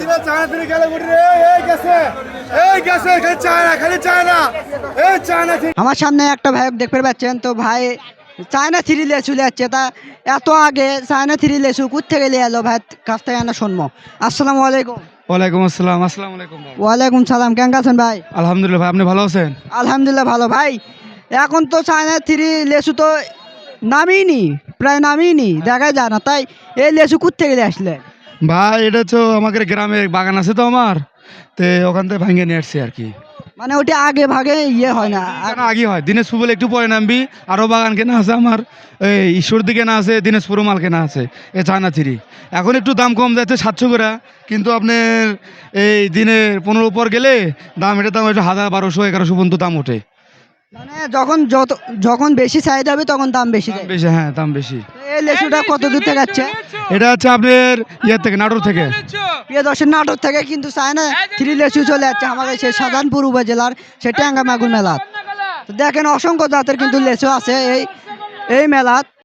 দিনে চায়না থেকে গেলে বুড়ি রে। এই গেছে। এই গেছে খালি চায়না খালি চায়না। এই চায়না আমার সামনে একটা ভাই দেখতে পাচ্ছেন তো ভাই চায়না থ্রি লেসু যাচ্ছে। তা এত আগে চায়না থ্রি লেসু কোথ থেকে নিয়ে এলো? ভাই কাছ থেকে আনা শুনব। আসসালামু আলাইকুম। ওয়ালাইকুম আসসালাম আসসালামু আলাইকুম ওয়ালাইকুম সালাম কেমন আছেন ভাই? আলহামদুলিল্লাহ ভাই আপনি ভালো আছেন? আলহামদুলিল্লাহ ভালো। ভাই এখন তো চায়না থ্রি লেসু তো নামিনি প্রায় নামিনি দেখা যায় না। তাই এই লেসু কোথ থেকে আসলে? ভাই এটা তো আমাদের গ্রামে বাগান আছে তো আমার। তে ওখান থেকে ভাঙে নিয়ে আসছি আর কি। মানে ওটা আগে ভাগে ইয়ে হয় না কেন আগে হয়। দিনাজপুর বলে একটু পরে নামবি। আরও বাগান কেনা আছে আমার। এই ঈশ্বর দিকে না আছে দিনাজপুরও মাল কেনা আছে এ চায়না থ্রি এখন একটু দাম কম যাচ্ছে সাতশো করে। কিন্তু আপনার এই দিনে পনেরো পর গেলে দাম এটা দাম একটু হাজার বারোশো এগারোশো পর্যন্ত দাম ওঠে। মানে যখন যত যখন বেশি চাহিদা হবে তখন দাম বেশি বেশি হ্যাঁ দাম বেশি। এই লেসুটা কত দূর থেকে যাচ্ছে এটা হচ্ছে আপনার ইয়ে থেকে, নাটোর থেকে। প্রিয় দর্শক, নাটোর থেকে কিন্তু চায়না থ্রি লেচু চলে যাচ্ছে আমাদের সেই সাধারণপুর উপজেলার সেই ট্যাঙ্গা মাগুর মেলা দেখেন অসংখ্য জাতের কিন্তু লেচু আছে এই এই মেলাত